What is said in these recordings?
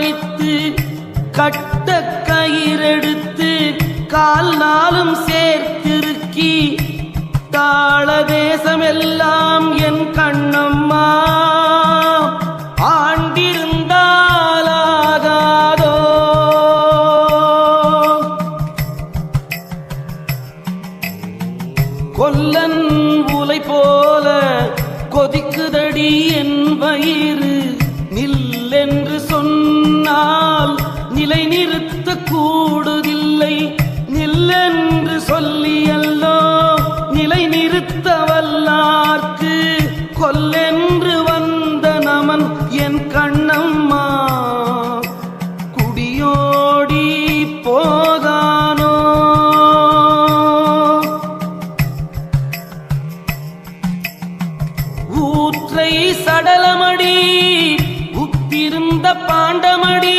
பறித்து கட்ட கயிறெடுத்து கால் நாளும் சேர்த்திருக்கி தாள தேசமெல்லாம் என் கண்ணம்மா. ஆண்டிருந்தாலாகாதோ. கொல்லன் உலை போல கொதிக்குதடி என் வயிறு. நிலை நிறுத்த கூடுதில்லை. நில்லென்று சொல்லியல்லோ நிலை நிறுத்த வல்லார்க்கு கொல்லென்று வந்த நமன் என் கண்ணம்மா. குடியோடி போகானோ ஊற்றை சடலமடி உப்பிருந்த பாண்டமடி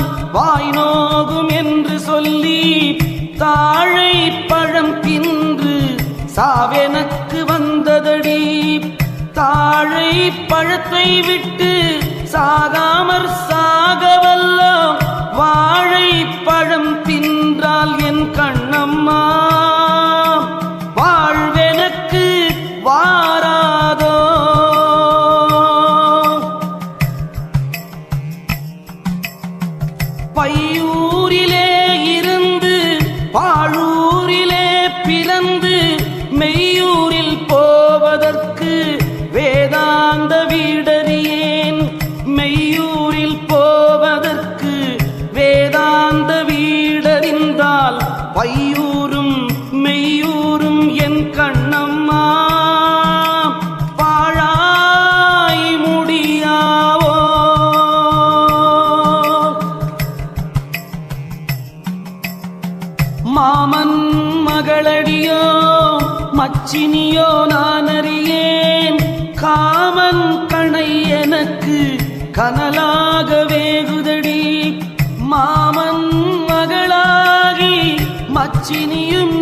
வாய் நோகும் என்று சொல்லி தாழை பழம் தின்று சாவெனக்கு வந்ததடி. தாழை பழத்தை விட்டு சாகாமற் சாகவல்ல பையூரிலே இருந்து பாழூரிலே பிறந்து மெய்யூரில் போவதற்கு மச்சினியோ நான் அறியேன். காமன் கணை எனக்கு கனலாக வேகுதடி. மாமன் மகளாகி மச்சினியும்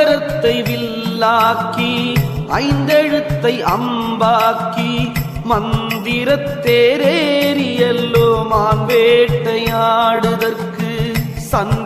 அந்தரத்தை வில்லாக்கி ஐந்தெழுத்தை அம்பாக்கி மந்திரத்தேரேறியல்லோ மான் வேட்டையாடுதற்கு சந்த